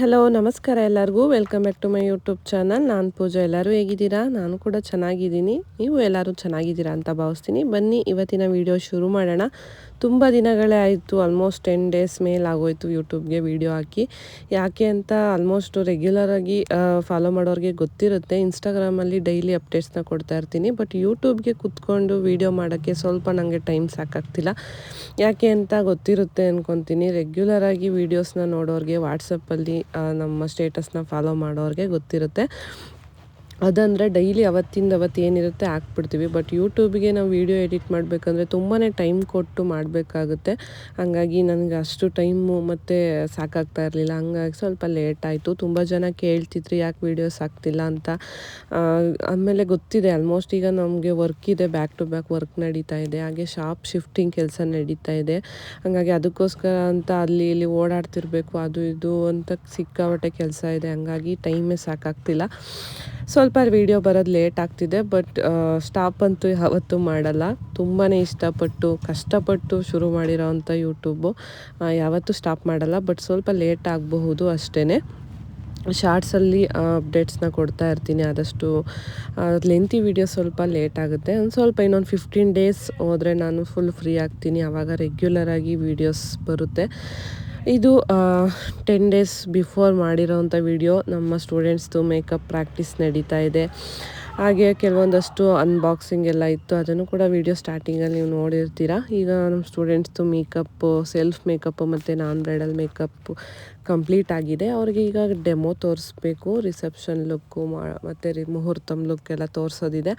Hello, ನಮಸ್ಕಾರ ಎಲ್ಲರಿಗೂ. Welcome back to my YouTube channel ನಾನು ಪೂಜಾ, ಎಲ್ಲರೂ ಹೇಗಿದ್ದೀರಾ? ನಾನು ಕೂಡ ಚೆನ್ನಾಗಿದ್ದೀನಿ. ನೀವು ಎಲ್ಲರೂ ಚೆನ್ನಾಗಿದ್ದೀರಾ ಅಂತ ಭಾವಿಸ್ತೀನಿ. ಬನ್ನಿ, ಇವತ್ತಿನ ವಿಡಿಯೋ ಶುರು ಮಾಡೋಣ. ತುಂಬ ದಿನಗಳೇ ಆಯಿತು ಆಲ್ಮೋಸ್ಟ್ ಟೆನ್ ಡೇಸ್ ಮೇಲೆ ಆಗೋಯ್ತು ಯೂಟ್ಯೂಬ್ಗೆ ವೀಡಿಯೋ ಹಾಕಿ. ಯಾಕೆ ಅಂತ ಆಲ್ಮೋಸ್ಟ್ ರೆಗ್ಯುಲರಾಗಿ ಫಾಲೋ ಮಾಡೋರಿಗೆ ಗೊತ್ತಿರುತ್ತೆ. ಇನ್ಸ್ಟಾಗ್ರಾಮಲ್ಲಿ ಡೈಲಿ ಅಪ್ಡೇಟ್ಸ್ನ ಕೊಡ್ತಾ ಇರ್ತೀನಿ. ಬಟ್ ಯೂಟ್ಯೂಬ್ಗೆ ಕುತ್ಕೊಂಡು ವೀಡಿಯೋ ಮಾಡೋಕ್ಕೆ ಸ್ವಲ್ಪ ನನಗೆ ಟೈಮ್ ಸಾಕಾಗ್ತಿಲ್ಲ. ಯಾಕೆ ಅಂತ ಗೊತ್ತಿರುತ್ತೆ ಅಂದ್ಕೊತೀನಿ ರೆಗ್ಯುಲರಾಗಿ ವೀಡಿಯೋಸ್ನ ನೋಡೋರಿಗೆ ವಾಟ್ಸಪ್ಪಲ್ಲಿ ನಮ್ಮ ಸ್ಟೇಟಸ್ನ ಫಾಲೋ ಮಾಡೋರಿಗೆ ಗೊತ್ತಿರುತ್ತೆ. ಅದಂದರೆ ಡೈಲಿ ಅವತ್ತಿಂದ ಅವತ್ತು ಏನಿರುತ್ತೆ ಹಾಕ್ಬಿಡ್ತೀವಿ. ಬಟ್ ಯೂಟ್ಯೂಬಿಗೆ ನಾವು ವೀಡಿಯೋ ಎಡಿಟ್ ಮಾಡಬೇಕಂದ್ರೆ ತುಂಬಾ ಟೈಮ್ ಕೊಟ್ಟು ಮಾಡಬೇಕಾಗುತ್ತೆ. ಹಂಗಾಗಿ ನನಗೆ ಅಷ್ಟು ಟೈಮು ಮತ್ತು ಸಾಕಾಗ್ತಾ ಇರಲಿಲ್ಲ. ಹಂಗಾಗಿ ಸ್ವಲ್ಪ ಲೇಟ್ ಆಯಿತು. ತುಂಬ ಜನ ಕೇಳ್ತಿದ್ರು, ಯಾಕೆ ವೀಡಿಯೋಸ್ ಆಗ್ತಿಲ್ಲ ಅಂತ. ಆಮೇಲೆ ಗೊತ್ತಿದೆ ಆಲ್ಮೋಸ್ಟ್ ಈಗ ನಮಗೆ ವರ್ಕ್ ಇದೆ ಬ್ಯಾಕ್ ಟು ಬ್ಯಾಕ್ ವರ್ಕ್ ನಡೀತಾ ಇದೆ. ಹಾಗೆ ಶಾಪ್ ಶಿಫ್ಟಿಂಗ್ ಕೆಲಸ ನಡೀತಾ ಇದೆ. ಹಾಗಾಗಿ ಅದಕ್ಕೋಸ್ಕರ ಅಂತ ಅಲ್ಲಿ ಇಲ್ಲಿ ಓಡಾಡ್ತಿರ್ಬೇಕು, ಅದು ಇದು ಅಂತ ಸಿಕ್ಕಾಪಟ್ಟೆ ಕೆಲಸ ಇದೆ. ಹಂಗಾಗಿ ಟೈಮೇ ಸಾಕಾಗ್ತಿಲ್ಲ. ಸ್ವಲ್ಪ ವೀಡಿಯೋ ಬರೋದು ಲೇಟ್ ಆಗ್ತಿದೆ ಬಟ್ ಸ್ಟಾಪ್ ಅಂತೂ ಯಾವತ್ತೂ ಮಾಡಲ್ಲ. ತುಂಬಾ ಇಷ್ಟಪಟ್ಟು, ಕಷ್ಟಪಟ್ಟು ಶುರು ಮಾಡಿರೋವಂಥ ಯೂಟ್ಯೂಬು ಯಾವತ್ತೂ ಸ್ಟಾಪ್ ಮಾಡಲ್ಲ ಬಟ್ ಸ್ವಲ್ಪ ಲೇಟ್ ಆಗಬಹುದು ಅಷ್ಟೇ ಶಾರ್ಟ್ಸಲ್ಲಿ ಅಪ್ಡೇಟ್ಸ್ನ ಕೊಡ್ತಾ ಇರ್ತೀನಿ ಆದಷ್ಟು. ಲೆಂತಿ ವೀಡಿಯೋ ಸ್ವಲ್ಪ ಲೇಟ್ ಆಗುತ್ತೆ. ಒಂದು ಸ್ವಲ್ಪ ಇನ್ನೊಂದು ಫಿಫ್ಟೀನ್ ಡೇಸ್ ಹೋದರೆ ನಾನು ಫುಲ್ ಫ್ರೀ ಆಗ್ತೀನಿ. ಆವಾಗ ರೆಗ್ಯುಲರಾಗಿ ವೀಡಿಯೋಸ್ ಬರುತ್ತೆ. ಇದು ಟೆನ್ ಡೇಸ್ ಬಿಫೋರ್ ಮಾಡಿರೋವಂಥ ವಿಡಿಯೋ ನಮ್ಮ ಸ್ಟೂಡೆಂಟ್ಸ್ದು ಮೇಕಪ್ ಪ್ರಾಕ್ಟೀಸ್ ನಡೀತಾ ಇದೆ. ಹಾಗೆ ಕೆಲವೊಂದಷ್ಟು ಅನ್ಬಾಕ್ಸಿಂಗ್ ಎಲ್ಲ ಇತ್ತು. ಅದನ್ನು ಕೂಡ ವಿಡಿಯೋ ಸ್ಟಾರ್ಟಿಂಗಲ್ಲಿ ನೀವು ನೋಡಿರ್ತೀರ. ಈಗ ನಮ್ಮ ಸ್ಟೂಡೆಂಟ್ಸ್ದು ಮೇಕಪ್ಪು ಸೆಲ್ಫ್ ಮೇಕಪ್ಪು ಮತ್ತು ನಾನ್ ಬ್ರೈಡಲ್ ಮೇಕಪ್ ಕಂಪ್ಲೀಟ್ ಆಗಿದೆ. ಅವ್ರಿಗೆ ಈಗ ಡೆಮೋ ತೋರಿಸ್ಬೇಕು ರಿಸೆಪ್ಷನ್ ಲುಕ್ಕು ಮಾ, ಮತ್ತು ರಿ, ಮುಹೂರ್ತಮ್ ಲುಕ್ ಎಲ್ಲ ತೋರಿಸೋದಿದೆ.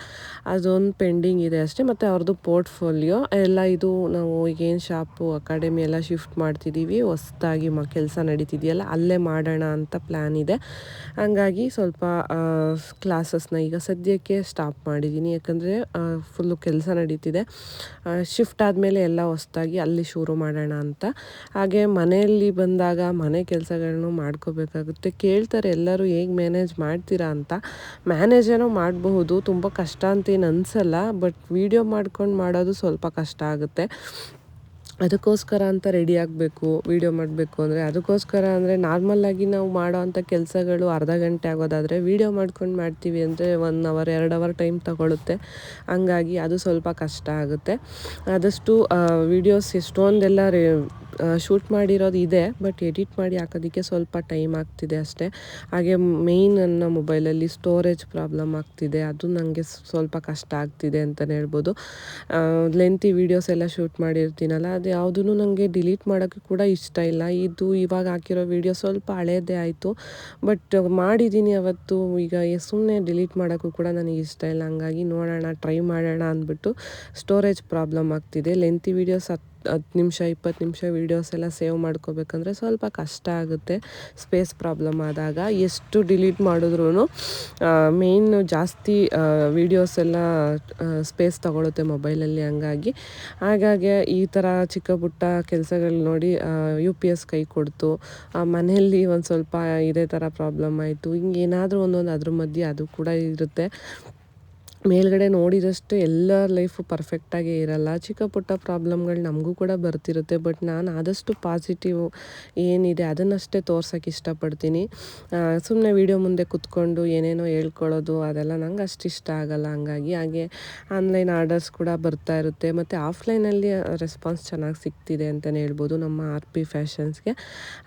ಅದೊಂದು ಪೆಂಡಿಂಗ್ ಇದೆ ಅಷ್ಟೇ. ಮತ್ತು ಅವ್ರದ್ದು ಪೋರ್ಟ್ಫೋಲಿಯೋ ಎಲ್ಲ ಇದು ನಾವು ಈಗೇನು ಶಾಪು ಅಕಾಡೆಮಿ ಎಲ್ಲ ಶಿಫ್ಟ್ ಮಾಡ್ತಿದ್ದೀವಿ ಹೊಸ್ದಾಗಿ ಮ, ಕೆಲಸ ನಡೀತಿದೆಯಲ್ಲ, ಅಲ್ಲೇ ಮಾಡೋಣ ಅಂತ ಪ್ಲ್ಯಾನ್ ಇದೆ. ಹಂಗಾಗಿ ಸ್ವಲ್ಪ ಕ್ಲಾಸಸ್ನ ಈಗ ಸದ್ಯಕ್ಕೆ ಸ್ಟಾಪ್ ಮಾಡಿದ್ದೀನಿ ಯಾಕಂದರೆ ಫುಲ್ಲು ಕೆಲಸ ನಡೀತಿದೆ. ಶಿಫ್ಟ್ ಆದಮೇಲೆ ಎಲ್ಲ ಹೊಸ್ದಾಗಿ ಅಲ್ಲಿ ಶುರು ಮಾಡೋಣ ಅಂತ. ಹಾಗೆ ಮನೆಯಲ್ಲಿ ಬಂದಾಗ ಮನೆ ಕೆಲಸಗಳನ್ನು ಮಾಡ್ಕೋಬೇಕಾಗುತ್ತೆ. ಕೇಳ್ತಾರೆ, ಎಲ್ಲರೂ ಹೇಗೆ ಮ್ಯಾನೇಜ್ ಮಾಡ್ತೀರಾ ಅಂತ. ಮ್ಯಾನೇಜ್ ಏನೋ ಮಾಡಬಹುದು, ತುಂಬ ಕಷ್ಟ ಅಂತ ಏನು ಅನಿಸಲ್ಲ ಬಟ್ ವೀಡಿಯೋ ಮಾಡ್ಕೊಂಡು ಮಾಡೋದು ಸ್ವಲ್ಪ ಕಷ್ಟ ಆಗುತ್ತೆ. ಅದಕ್ಕೋಸ್ಕರ ಅಂತ ರೆಡಿ ಆಗಬೇಕು ವೀಡಿಯೋ ಮಾಡಬೇಕು ಅಂದರೆ ಅದಕ್ಕೋಸ್ಕರ ಅಂದರೆ ನಾರ್ಮಲ್ಲಾಗಿ ನಾವು ಮಾಡೋ ಅಂಥ ಕೆಲಸಗಳು ಅರ್ಧ ಗಂಟೆ ಆಗೋದಾದರೆ ವೀಡಿಯೋ ಮಾಡ್ಕೊಂಡು ಮಾಡ್ತೀವಿ ಅಂದರೆ ಒನ್ ಅವರ್ ಎರಡು ಅವರ್ ಟೈಮ್ ತಗೊಳುತ್ತೆ. ಹಂಗಾಗಿ ಅದು ಸ್ವಲ್ಪ ಕಷ್ಟ ಆಗುತ್ತೆ. ಆದಷ್ಟು ವೀಡಿಯೋಸ್ ಎಷ್ಟೊಂದೆಲ್ಲ ರೇ ಶೂಟ್ ಮಾಡಿರೋದು ಇದೆ ಬಟ್ ಎಡಿಟ್ ಮಾಡಿ ಹಾಕೋದಕ್ಕೆ ಸ್ವಲ್ಪ ಟೈಮ್ ಆಗ್ತಿದೆ ಅಷ್ಟೇ. ಹಾಗೆ ಮೇಯ್ನ್ ನನ್ನ ಮೊಬೈಲಲ್ಲಿ ಸ್ಟೋರೇಜ್ ಪ್ರಾಬ್ಲಮ್ ಆಗ್ತಿದೆ. ಅದು ನನಗೆ ಸ್ವಲ್ಪ ಕಷ್ಟ ಆಗ್ತಿದೆ ಅಂತಲೇ ಹೇಳ್ಬೋದು. ಲೆಂತಿ ವೀಡಿಯೋಸ್ ಎಲ್ಲ ಶೂಟ್ ಮಾಡಿರ್ತೀನಲ್ಲ ಅದು ಯಾವುದೂ ನನಗೆ ಡಿಲೀಟ್ ಮಾಡೋಕ್ಕೆ ಕೂಡ ಇಷ್ಟ ಇಲ್ಲ. ಇದು ಇವಾಗ ಹಾಕಿರೋ ವೀಡಿಯೋ ಸ್ವಲ್ಪ ಹಳೇದೇ ಆಯಿತು. ಬಟ್ ಮಾಡಿದ್ದೀನಿ ಅವತ್ತು. ಈಗ ಸುಮ್ಮನೆ ಡಿಲೀಟ್ ಮಾಡೋಕ್ಕೂ ಕೂಡ ನನಗೆ ಇಷ್ಟ ಇಲ್ಲ. ಹಂಗಾಗಿ ನೋಡೋಣ ಟ್ರೈ ಮಾಡೋಣ ಅಂದ್ಬಿಟ್ಟು ಸ್ಟೋರೇಜ್ ಪ್ರಾಬ್ಲಮ್ ಆಗ್ತಿದೆ. ಲೆಂತಿ ವೀಡಿಯೋಸ್ ಹತ್ತು ಹತ್ತು ನಿಮಿಷ, ಇಪ್ಪತ್ತು ನಿಮಿಷ ವೀಡಿಯೋಸ್ ಎಲ್ಲ ಸೇವ್ ಮಾಡ್ಕೋಬೇಕಂದ್ರೆ ಸ್ವಲ್ಪ ಕಷ್ಟ ಆಗುತ್ತೆ ಸ್ಪೇಸ್ ಪ್ರಾಬ್ಲಮ್ ಆದಾಗ. ಎಷ್ಟು ಡಿಲೀಟ್ ಮಾಡಿದ್ರೂ ಮೇಯ್ನ್ ಜಾಸ್ತಿ ವೀಡಿಯೋಸ್ ಎಲ್ಲ ಸ್ಪೇಸ್ ತಗೊಳುತ್ತೆ ಮೊಬೈಲಲ್ಲಿ ಹಂಗಾಗಿ. ಹಾಗಾಗಿ ಈ ಥರ ಚಿಕ್ಕ ಪುಟ್ಟ ಕೆಲಸಗಳು ನೋಡಿ ಯು ಪಿ ಎಸ್ ಕೈ ಕೊಡ್ತು. ಮನೆಯಲ್ಲಿ ಒಂದು ಸ್ವಲ್ಪ ಇದೇ ಥರ ಪ್ರಾಬ್ಲಮ್ ಆಯಿತು. ಹಿಂಗೆ ಏನಾದರೂ ಒಂದೊಂದು ಅದ್ರ ಮಧ್ಯೆ ಅದು ಕೂಡ ಇರುತ್ತೆ. ಮೇಲ್ಗಡೆ ನೋಡಿದಷ್ಟು ಎಲ್ಲ ಲೈಫು ಪರ್ಫೆಕ್ಟಾಗೇ ಇರಲ್ಲ. ಚಿಕ್ಕ ಪುಟ್ಟ ಪ್ರಾಬ್ಲಮ್ಗಳು ನಮಗೂ ಕೂಡ ಬರ್ತಿರುತ್ತೆ ಬಟ್ ನಾನು ಆದಷ್ಟು ಪಾಸಿಟಿವ್ ಏನಿದೆ ಅದನ್ನಷ್ಟೇ ತೋರ್ಸೋಕೆ ಇಷ್ಟಪಡ್ತೀನಿ. ಸುಮ್ಮನೆ ವೀಡಿಯೋ ಮುಂದೆ ಕುತ್ಕೊಂಡು ಏನೇನೋ ಹೇಳ್ಕೊಳ್ಳೋದು, ಅದೆಲ್ಲ ನಂಗೆ ಅಷ್ಟು ಇಷ್ಟ ಆಗಲ್ಲ ಹಂಗಾಗಿ. ಹಾಗೆ ಆನ್ಲೈನ್ ಆರ್ಡರ್ಸ್ ಕೂಡ ಬರ್ತಾ ಇರುತ್ತೆ. ಮತ್ತು ಆಫ್ಲೈನಲ್ಲಿ ರೆಸ್ಪಾನ್ಸ್ ಚೆನ್ನಾಗಿ ಸಿಗ್ತಿದೆ ಅಂತಲೇ ಹೇಳ್ಬೋದು ನಮ್ಮ ಆರ್ ಪಿ ಫ್ಯಾಷನ್ಸ್ಗೆ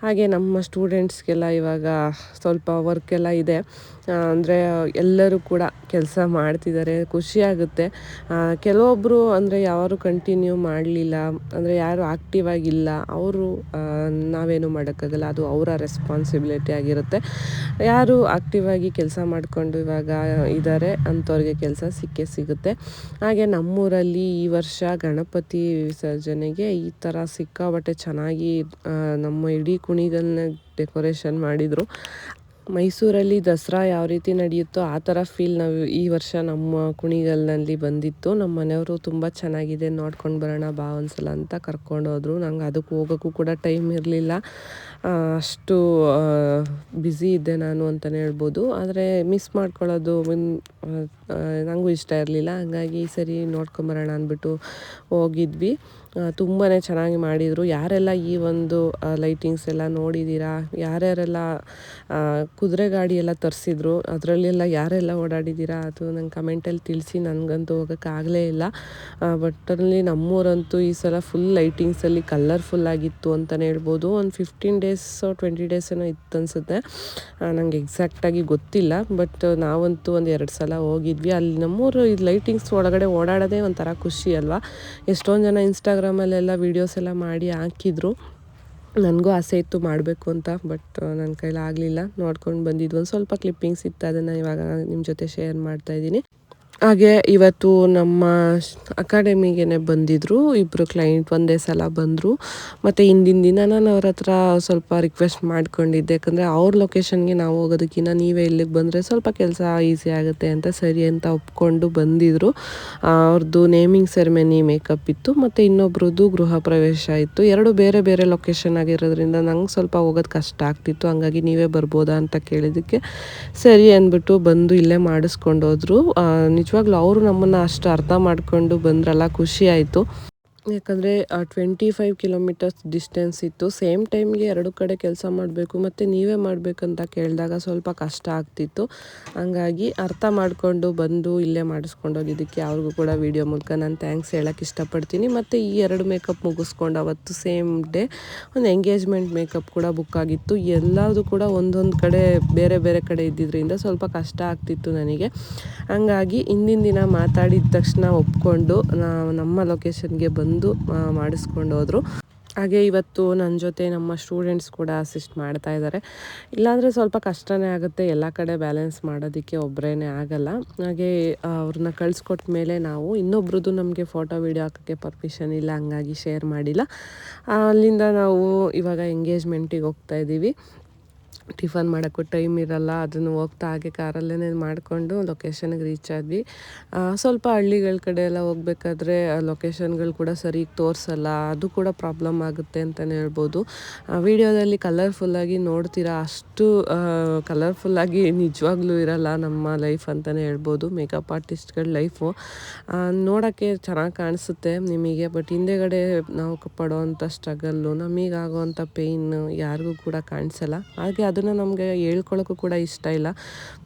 ಹಾಗೆ ನಮ್ಮ ಸ್ಟೂಡೆಂಟ್ಸ್ಗೆಲ್ಲ ಇವಾಗ ಸ್ವಲ್ಪ ವರ್ಕೆಲ್ಲ ಇದೆ. ಅಂದರೆ ಎಲ್ಲರೂ ಕೂಡ ಕೆಲಸ ಮಾಡ್ತಿದ್ದಾರೆ ಖುಷಿಯಾಗುತ್ತೆ. ಕೆಲವೊಬ್ಬರು ಅಂದರೆ ಯಾರು ಕಂಟಿನ್ಯೂ ಮಾಡಲಿಲ್ಲ, ಅಂದರೆ ಯಾರು ಆ್ಯಕ್ಟಿವ್ ಆಗಿಲ್ಲ, ಅವರು ನಾವೇನು ಮಾಡೋಕ್ಕಾಗಲ್ಲ, ಅದು ಅವರ ರೆಸ್ಪಾನ್ಸಿಬಿಲಿಟಿ ಆಗಿರುತ್ತೆ. ಯಾರು ಆ್ಯಕ್ಟಿವ್ ಆಗಿ ಕೆಲಸ ಮಾಡಿಕೊಂಡು ಇವಾಗ ಇದ್ದಾರೆ ಅಂಥವ್ರಿಗೆ ಕೆಲಸ ಸಿಕ್ಕೇ ಸಿಗುತ್ತೆ. ಹಾಗೆ ನಮ್ಮೂರಲ್ಲಿ ಈ ವರ್ಷ ಗಣಪತಿ ವಿಸರ್ಜನೆಗೆ ಈ ಥರ ಸಿಕ್ಕಾಬಟ್ಟೆ ಚೆನ್ನಾಗಿ ನಮ್ಮ ಇಡೀ ಕುಣಿಗಳನ್ನ ಡೆಕೋರೇಷನ್ ಮಾಡಿದರು. ಮೈಸೂರಲ್ಲಿ ದಸರಾ ಯಾವ ರೀತಿ ನಡೆಯುತ್ತೋ ಆ ಥರ ಫೀಲ್ ನಾವು ಈ ವರ್ಷ ನಮ್ಮ ಕುಣಿಗಲ್ನಲ್ಲಿ ಬಂದಿತ್ತು. ನಮ್ಮ ಮನೆಯವರು ತುಂಬ ಚೆನ್ನಾಗಿದೆ, ನೋಡ್ಕೊಂಡು ಬರೋಣ ಬಾ ಒಂದ್ಸಲ ಅಂತ ಕರ್ಕೊಂಡೋದ್ರು ನಂಗೆ ಅದಕ್ಕೆ ಹೋಗೋಕ್ಕೂ ಕೂಡ ಟೈಮ್ ಇರಲಿಲ್ಲ. ಅಷ್ಟು ಬ್ಯುಸಿ ಇದ್ದೆ ನಾನು ಅಂತಲೇ ಹೇಳ್ಬೋದು. ಆದರೆ ಮಿಸ್ ಮಾಡ್ಕೊಳ್ಳೋದು ನನಗೂ ಇಷ್ಟ ಇರಲಿಲ್ಲ. ಹಾಗಾಗಿ ಸರಿ ನೋಡ್ಕೊಂಬರೋಣ ಅಂದ್ಬಿಟ್ಟು ಹೋಗಿದ್ವಿ. ತುಂಬಾ ಚೆನ್ನಾಗಿ ಮಾಡಿದರು. ಯಾರೆಲ್ಲ ಈ ಒಂದು ಲೈಟಿಂಗ್ಸ್ ಎಲ್ಲ ನೋಡಿದ್ದೀರಾ ಯಾರ್ಯಾರೆಲ್ಲ ಕುದುರೆ ಗಾಡಿ ಎಲ್ಲ ತರಿಸಿದ್ರು? ಅದರಲ್ಲೆಲ್ಲ ಯಾರೆಲ್ಲ ಓಡಾಡಿದ್ದೀರಾ ಅದು ನಂಗೆ ಕಮೆಂಟಲ್ಲಿ ತಿಳಿಸಿ. ನನಗಂತೂ ಹೋಗೋಕ್ಕಾಗಲೇ ಇಲ್ಲ. ಬಟ್ ಅಲ್ಲಿ ನಮ್ಮೂರಂತೂ ಈ ಸಲ ಫುಲ್ ಲೈಟಿಂಗ್ಸಲ್ಲಿ ಕಲರ್ಫುಲ್ ಆಗಿತ್ತು ಅಂತಲೇ ಹೇಳ್ಬೋದು. ಒಂದು ಫಿಫ್ಟೀನ್ ಡೇಸ್ ಟ್ವೆಂಟಿ ಡೇಸ್ ಏನೋ ಇತ್ತು ಅನಿಸುತ್ತೆ. ನನಗೆ ಎಕ್ಸಾಕ್ಟಾಗಿ ಗೊತ್ತಿಲ್ಲ. ಬಟ್ ನಾವಂತೂ ಒಂದು ಎರಡು ಸಲ ಹೋಗಿದ್ವಿ. ಅಲ್ಲಿ ನಮ್ಮೂರು ಈ ಲೈಟಿಂಗ್ಸ್ ಒಳಗಡೆ ಓಡಾಡೋದೇ ಒಂಥರ ಖುಷಿ ಅಲ್ವಾ? ಎಷ್ಟೊಂದು ಜನ ಇನ್ಸ್ಟಾಗ್ರಾಮಲ್ಲೆಲ್ಲ ವೀಡಿಯೋಸ್ ಎಲ್ಲ ಮಾಡಿ ಹಾಕಿದ್ರು. ನನಗೂ ಆಸೆ ಇತ್ತು ಮಾಡಬೇಕು ಅಂತ ಬಟ್ ನನ್ನ ಕೈಲಿ ಆಗಲಿಲ್ಲ ನೋಡ್ಕೊಂಡು ಬಂದಿದ್ದು ಒಂದು ಸ್ವಲ್ಪ ಕ್ಲಿಪ್ಪಿಂಗ್ಸ್ ಇತ್ತು, ಅದನ್ನು ಇವಾಗ ನಿಮ್ಮ ಜೊತೆ ಶೇರ್ ಮಾಡ್ತಾ ಇದ್ದೀನಿ. ಹಾಗೆ ಇವತ್ತು ನಮ್ಮ ಅಕಾಡೆಮಿಗೆ ಬಂದಿದ್ದರು ಇಬ್ಬರು ಕ್ಲೈಂಟ್ ಒಂದೇ ಸಲ ಬಂದರು. ಮತ್ತು ಹಿಂದಿನ ದಿನ ನಾನು ಅವ್ರ ಹತ್ರ ಸ್ವಲ್ಪ ರಿಕ್ವೆಸ್ಟ್ ಮಾಡ್ಕೊಂಡಿದ್ದೆ. ಯಾಕಂದರೆ ಅವ್ರ ಲೊಕೇಶನ್ಗೆ ನಾವು ಹೋಗೋದಕ್ಕಿಂತ ನೀವೇ ಇಲ್ಲಿಗೆ ಬಂದರೆ ಸ್ವಲ್ಪ ಕೆಲಸ ಈಸಿ ಆಗುತ್ತೆ ಅಂತ ಸರಿ ಅಂತ ಒಪ್ಕೊಂಡು ಬಂದಿದ್ದರು ಅವ್ರದ್ದು ನೇಮಿಂಗ್ ಸೆರೆಮನಿ ಮೇಕಪ್ ಇತ್ತು, ಮತ್ತು ಇನ್ನೊಬ್ರದ್ದು ಗೃಹ ಪ್ರವೇಶ ಇತ್ತು. ಎರಡು ಬೇರೆ ಬೇರೆ ಲೊಕೇಶನ್ ಆಗಿರೋದ್ರಿಂದ ನಂಗೆ ಸ್ವಲ್ಪ ಹೋಗೋದು ಕಷ್ಟ ಆಗ್ತಿತ್ತು. ಹಂಗಾಗಿ ನೀವೇ ಬರ್ಬೋದಾ ಅಂತ ಕೇಳಿದ್ದಕ್ಕೆ ಸರಿ ಅಂದ್ಬಿಟ್ಟು ಬಂದು ಇಲ್ಲೇ ಮಾಡಿಸ್ಕೊಂಡು ಹೋದರು ನಿಜವಾಗ್ಲೂ ಅವರು ನಮ್ಮನ್ನು ಅಷ್ಟು ಅರ್ಥ ಮಾಡ್ಕೊಂಡು ಬಂದ್ರಲ್ಲ ಖುಷಿ ಆಯಿತು. ಯಾಕಂದರೆ ಟ್ವೆಂಟಿ ಫೈವ್ ಕಿಲೋಮೀಟರ್ಸ್ ಡಿಸ್ಟೆನ್ಸ್ ಇತ್ತು. ಸೇಮ್ ಟೈಮ್ಗೆ ಎರಡು ಕಡೆ ಕೆಲಸ ಮಾಡಬೇಕು, ಮತ್ತು ನೀವೇ ಮಾಡಬೇಕಂತ ಕೇಳಿದಾಗ ಸ್ವಲ್ಪ ಕಷ್ಟ ಆಗ್ತಿತ್ತು. ಹಂಗಾಗಿ ಅರ್ಥ ಮಾಡಿಕೊಂಡು ಬಂದು ಇಲ್ಲೇ ಮಾಡಿಸ್ಕೊಂಡು ಹೋಗಿದ್ದಕ್ಕೆ ಅವ್ರಿಗೂ ಕೂಡ ವಿಡಿಯೋ ಮೂಲಕ ನಾನು ಥ್ಯಾಂಕ್ಸ್ ಹೇಳೋಕ್ಕೆ ಇಷ್ಟಪಡ್ತೀನಿ. ಮತ್ತು ಈ ಎರಡು ಮೇಕಪ್ ಮುಗಿಸ್ಕೊಂಡು ಅವತ್ತು ಸೇಮ್ ಡೇ ಒಂದು ಎಂಗೇಜ್ಮೆಂಟ್ ಮೇಕಪ್ ಕೂಡ ಬುಕ್ ಆಗಿತ್ತು. ಎಲ್ಲದು ಕೂಡ ಒಂದೊಂದು ಕಡೆ, ಬೇರೆ ಬೇರೆ ಕಡೆ ಇದ್ದಿದ್ದರಿಂದ ಸ್ವಲ್ಪ ಕಷ್ಟ ಆಗ್ತಿತ್ತು ನನಗೆ. ಹಂಗಾಗಿ ಹಿಂದಿನ ದಿನ ಮಾತಾಡಿದ ತಕ್ಷಣ ಒಪ್ಕೊಂಡು ನಮ್ಮ ಲೊಕೇಶನ್ಗೆ ಬಂದು ಆ, ಮಾಡಿಸ್ಕೊಂಡು ಹೋದರು. ಹಾಗೆ ಇವತ್ತು ನನ್ನ ಜೊತೆ ನಮ್ಮ ಸ್ಟೂಡೆಂಟ್ಸ್ ಕೂಡ ಅಸಿಸ್ಟ್ ಮಾಡ್ತಾ ಇದ್ದಾರೆ ಇಲ್ಲಾಂದರೆ ಸ್ವಲ್ಪ ಕಷ್ಟನೇ ಆಗುತ್ತೆ ಎಲ್ಲ ಕಡೆ ಬ್ಯಾಲೆನ್ಸ್ ಮಾಡೋದಕ್ಕೆ ಒಬ್ಬರೇ ಆಗಲ್ಲ. ಹಾಗೆ ಅವ್ರನ್ನ ಕಳಿಸ್ಕೊಟ್ಟ ಮೇಲೆ ನಾವು ಇನ್ನೊಬ್ರದ್ದು ನಮಗೆ ಫೋಟೋ ವೀಡಿಯೋ ಹಾಕೋಕ್ಕೆ ಪರ್ಮಿಷನ್ ಇಲ್ಲ ಹಂಗಾಗಿ ಶೇರ್ ಮಾಡಿಲ್ಲ. ಅಲ್ಲಿಂದ ನಾವು ಇವಾಗ ಎಂಗೇಜ್ಮೆಂಟಿಗೆ ಹೋಗ್ತಾ ಇದ್ದೀವಿ ಟಿಫನ್ ಮಾಡೋಕ್ಕೂ ಟೈಮ್ ಇರಲ್ಲ, ಅದನ್ನು ಹೋಗ್ತಾ ಹಾಗೆ ಕಾರಲ್ಲೇ ಮಾಡಿಕೊಂಡು ಲೊಕೇಶನ್ಗೆ ರೀಚ್ ಆದ್ವಿ. ಸ್ವಲ್ಪ ಹಳ್ಳಿಗಳ ಕಡೆ ಎಲ್ಲ ಹೋಗ್ಬೇಕಾದ್ರೆ ಲೊಕೇಶನ್ಗಳು ಕೂಡ ಸರಿಯಾಗಿ ತೋರಿಸಲ್ಲ, ಅದು ಕೂಡ ಪ್ರಾಬ್ಲಮ್ ಆಗುತ್ತೆ ಅಂತಲೇ ಹೇಳ್ಬೋದು. ವಿಡಿಯೋದಲ್ಲಿ ಕಲರ್ಫುಲ್ಲಾಗಿ ನೋಡ್ತೀರಾ? ಅಷ್ಟು ಕಲರ್ಫುಲ್ಲಾಗಿ ನಿಜವಾಗ್ಲೂ ಇರಲ್ಲ ನಮ್ಮ ಲೈಫ್ ಅಂತಲೇ ಹೇಳ್ಬೋದು ಮೇಕಪ್ ಆರ್ಟಿಸ್ಟ್ಗಳ ಲೈಫು ನೋಡೋಕ್ಕೆ ಚೆನ್ನಾಗಿ ಕಾಣಿಸುತ್ತೆ ನಿಮಗೆ ಬಟ್ ಹಿಂದೆಗಡೆ ನಾವು ಪಡೋವಂಥ ಸ್ಟ್ರಗಲ್ಲು ನಮಗಾಗೋವಂಥ ಪೇಯ್ನು ಯಾರಿಗೂ ಕೂಡ ಕಾಣಿಸಲ್ಲ. ಹಾಗೆ ಅದನ್ನು ನಮಗೆ ಹೇಳ್ಕೊಳ್ಳೋಕ್ಕೂ ಕೂಡ ಇಷ್ಟ ಇಲ್ಲ.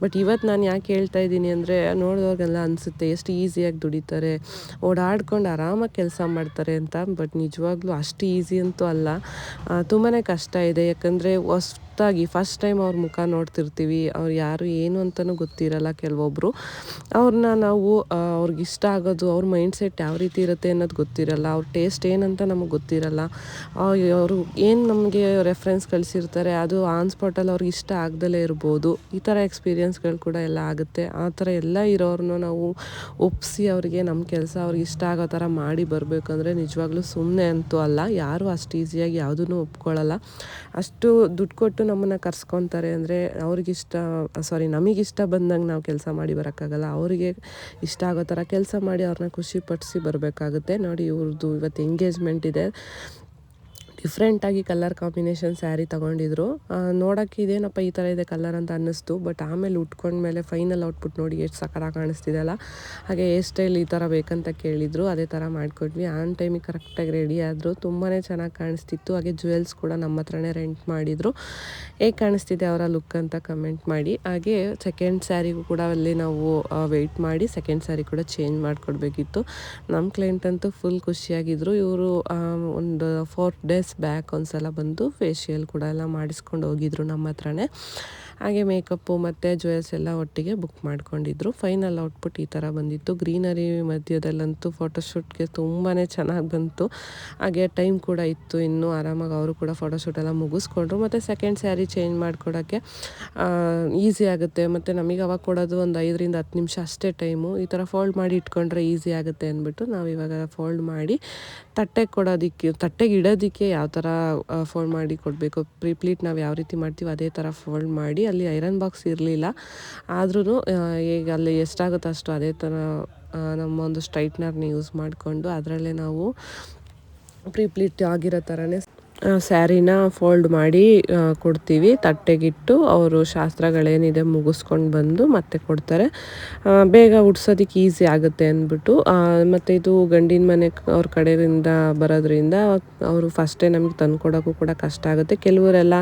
ಬಟ್ ಇವತ್ತು ನಾನು ಯಾಕೆ ಹೇಳ್ತಾ ಇದ್ದೀನಿ ಅಂದರೆ, ನೋಡಿದವ್ರಿಗೆಲ್ಲ ಅನಿಸುತ್ತೆ, ಎಷ್ಟು ಈಸಿಯಾಗಿ ದುಡಿತಾರೆ, ಓಡಾಡ್ಕೊಂಡು ಆರಾಮಾಗಿ ಕೆಲಸ ಮಾಡ್ತಾರೆ ಅಂತ. ಬಟ್ ನಿಜವಾಗ್ಲೂ ಅಷ್ಟು ಈಸಿ ಅಂತೂ ಅಲ್ಲ. ತುಂಬಾ ಕಷ್ಟ ಇದೆ. ಯಾಕಂದರೆ ಹೊಸ್ದಾಗಿ ಫಸ್ಟ್ ಟೈಮ್ ಅವ್ರ ಮುಖ ನೋಡ್ತಿರ್ತೀವಿ, ಅವ್ರು ಯಾರು ಏನು ಅಂತಲೂ ಗೊತ್ತಿರಲ್ಲ ಕೆಲವೊಬ್ಬರು ಅವ್ರನ್ನ ನಾವು ಅವ್ರಿಗೆ ಇಷ್ಟ ಆಗೋದು, ಅವ್ರ ಮೈಂಡ್ ಸೆಟ್ ಯಾವ ರೀತಿ ಇರುತ್ತೆ ಅನ್ನೋದು ಗೊತ್ತಿರಲ್ಲ, ಅವ್ರ ಟೇಸ್ಟ್ ಏನಂತ ನಮಗೆ ಗೊತ್ತಿರಲ್ಲ. ಅವರು ಏನು ನಮಗೆ ರೆಫರೆನ್ಸ್ ಕಳಿಸಿರ್ತಾರೆ, ಅದು ಆನ್ ಸ್ಪಾಟಲ್ಲಿ ಅವ್ರಿಗೆ ಇಷ್ಟ ಆಗ್ದಲೇ ಇರ್ಬೋದು. ಈ ಥರ ಎಕ್ಸ್ಪೀರಿಯನ್ಸ್ಗಳು ಕೂಡ ಎಲ್ಲ ಆಗುತ್ತೆ. ಆ ಥರ ಎಲ್ಲ ಇರೋರನ್ನ ನಾವು ಒಪ್ಪಿಸಿ ಅವರಿಗೆ ನಮ್ಮ ಕೆಲಸ ಅವ್ರಿಗೆ ಇಷ್ಟ ಆಗೋ ಥರ ಮಾಡಿ ಬರಬೇಕಂದ್ರೆ ನಿಜವಾಗ್ಲೂ ಸುಮ್ಮನೆ ಅಂತೂ ಅಲ್ಲ, ಯಾರು ಅಷ್ಟು ಈಸಿಯಾಗಿ ಯಾವುದೂ ಒಪ್ಕೊಳ್ಳಲ್ಲ ಅಷ್ಟು ದುಡ್ಡು ಕೊಟ್ಟು ನಮ್ಮನ್ನು ಕರ್ಸ್ಕೊತಾರೆ ಅಂದರೆ ಅವ್ರಿಗಿಷ್ಟ ಸಾರಿ ನಮಗಿಷ್ಟ ಬಂದಂಗೆ ನಾವು ಕೆಲಸ ಮಾಡಿ ಬರೋಕ್ಕಾಗಲ್ಲ. ಅವರಿಗೆ ಇಷ್ಟ ಆಗೋ ಥರ ಕೆಲಸ ಮಾಡಿ ಅವ್ರನ್ನ ಖುಷಿ ಪಡಿಸಿ ಬರಬೇಕಾಗುತ್ತೆ. ನೋಡಿ ಇವ್ರದ್ದು ಇವತ್ತು ಎಂಗೇಜ್ಮೆಂಟ್ ಇದೆ. ಡಿಫ್ರೆಂಟಾಗಿ ಕಲರ್ ಕಾಂಬಿನೇಷನ್ ಸ್ಯಾರಿ ತೊಗೊಂಡಿದ್ರು. ನೋಡೋಕ್ಕೆ ಇದೇನಪ್ಪ ಈ ಥರ ಇದೆ ಕಲರ್ ಅಂತ ಅನ್ನಿಸ್ತು ಬಟ್ ಆಮೇಲೆ ಉಟ್ಕೊಂಡ್ಮೇಲೆ ಫೈನಲ್ ಔಟ್ಪುಟ್ ನೋಡಿ ಎಷ್ಟು ಸಕರ ಕಾಣಿಸ್ತಿದೆಯಲ್ಲ ಹಾಗೆ ಹೇರ್ ಸ್ಟೈಲ್ ಈ ಥರ ಬೇಕಂತ ಕೇಳಿದರು, ಅದೇ ಥರ ಮಾಡಿಕೊಟ್ವಿ. ಆನ್ ಟೈಮಿಗೆ ಕರೆಕ್ಟಾಗಿ ರೆಡಿ ಆದರು ತುಂಬಾ ಚೆನ್ನಾಗಿ ಕಾಣಿಸ್ತಿತ್ತು. ಹಾಗೆ ಜುವೆಲ್ಸ್ ಕೂಡ ನಮ್ಮ ಹತ್ರನೇ ರೆಂಟ್ ಮಾಡಿದರು. ಹೇಗೆ ಕಾಣಿಸ್ತಿದೆ ಅವರ ಲುಕ್ ಅಂತ ಕಮೆಂಟ್ ಮಾಡಿ. ಹಾಗೆ ಸೆಕೆಂಡ್ ಸ್ಯಾರಿಗೂ ಕೂಡ ಅಲ್ಲಿ ನಾವು ವೆಯ್ಟ್ ಮಾಡಿ ಸೆಕೆಂಡ್ ಸ್ಯಾರಿ ಕೂಡ ಚೇಂಜ್ ಮಾಡಿಕೊಡ್ಬೇಕಿತ್ತು. ನಮ್ಮ ಕ್ಲೈಂಟ್ ಅಂತೂ ಫುಲ್ ಖುಷಿಯಾಗಿದ್ದರು ಇವರು ಒಂದು ಫೋರ್ ಡೇಸ್ ಬ್ಯಾಕ್ ಒಂದ್ಸಲ ಬಂದು ಫೇಶಿಯಲ್ ಕೂಡ ಎಲ್ಲ ಮಾಡಿಸ್ಕೊಂಡು ಹೋಗಿದ್ರು ನಮ್ಮ ಹತ್ರನೇ. ಹಾಗೆ ಮೇಕಪ್ಪು ಮತ್ತು ಜ್ಯುವೆಲ್ಸ್ ಎಲ್ಲ ಒಟ್ಟಿಗೆ ಬುಕ್ ಮಾಡ್ಕೊಂಡಿದ್ರು. ಫೈನಲ್ ಔಟ್ಪುಟ್ ಈ ಥರ ಬಂದಿತ್ತು. ಗ್ರೀನರಿ ಮಧ್ಯದಲ್ಲಂತೂ ಫೋಟೋಶೂಟ್ಗೆ ತುಂಬಾ ಚೆನ್ನಾಗಿ ಬಂತು. ಹಾಗೆ ಟೈಮ್ ಕೂಡ ಇತ್ತು. ಇನ್ನೂ ಆರಾಮಾಗಿ ಅವರು ಕೂಡ ಫೋಟೋಶೂಟ್ ಎಲ್ಲ ಮುಗಿಸ್ಕೊಂಡ್ರು. ಮತ್ತು ಸೆಕೆಂಡ್ ಸ್ಯಾರಿ ಚೇಂಜ್ ಮಾಡ್ಕೊಡೋಕ್ಕೆ ಈಸಿ ಆಗುತ್ತೆ. ಮತ್ತು ನಮಗೆ ಅವಾಗ ಕೊಡೋದು ಒಂದು ಐದರಿಂದ ಹತ್ತು ನಿಮಿಷ ಅಷ್ಟೇ ಟೈಮು ಈ ಥರ ಫೋಲ್ಡ್ ಮಾಡಿ ಇಟ್ಕೊಂಡ್ರೆ ಈಸಿ ಆಗುತ್ತೆ ಅಂದ್ಬಿಟ್ಟು ನಾವು ಇವಾಗ ಫೋಲ್ಡ್ ಮಾಡಿ ತಟ್ಟೆಗೆ ಕೊಡೋದಕ್ಕೆ, ತಟ್ಟೆಗೆ ಇಡೋದಕ್ಕೆ ಯಾವ ಥರ ಫೋಲ್ಡ್ ಮಾಡಿ ಕೊಡಬೇಕು. ಪ್ರೀಪ್ಲೀಟ್ ನಾವು ಯಾವ ರೀತಿ ಮಾಡ್ತೀವಿ ಅದೇ ಥರ ಫೋಲ್ಡ್ ಮಾಡಿ, ಅಲ್ಲಿ ಐರನ್ ಬಾಕ್ಸ್ ಇರಲಿಲ್ಲ. ಆದ್ರೂ ಈಗ ಅಲ್ಲಿ ಎಷ್ಟಾಗುತ್ತೋ ಅಷ್ಟು ಅದೇ ಥರ ನಮ್ಮ ಒಂದು ಸ್ಟ್ರೈಟ್ನರ್ನ ಯೂಸ್ ಮಾಡಿಕೊಂಡು, ಅದರಲ್ಲೇ ನಾವು ಪ್ರೀಪ್ಲೀಟ್ ಆಗಿರೋ ಥರನೇ ಸ್ಯಾರಿನ ಫೋಲ್ಡ್ ಮಾಡಿ ಕೊಡ್ತೀವಿ. ತಟ್ಟೆಗಿಟ್ಟು ಅವರು ಶಾಸ್ತ್ರಗಳೇನಿದೆ ಮುಗಿಸ್ಕೊಂಡು ಬಂದು ಮತ್ತೆ ಕೊಡ್ತಾರೆ. ಬೇಗ ಉಡ್ಸೋದಕ್ಕೆ ಈಸಿ ಆಗುತ್ತೆ ಅಂದ್ಬಿಟ್ಟು ಮತ್ತು ಇದು ಗಂಡಿನ ಮನೆ ಅವ್ರ ಕಡೆಯಿಂದ ಬರೋದ್ರಿಂದ ಅವರು ಫಸ್ಟೇ ನಮಗೆ ತಂದುಕೊಡೋಕ್ಕೂ ಕೂಡ ಕಷ್ಟ ಆಗುತ್ತೆ. ಕೆಲವರೆಲ್ಲ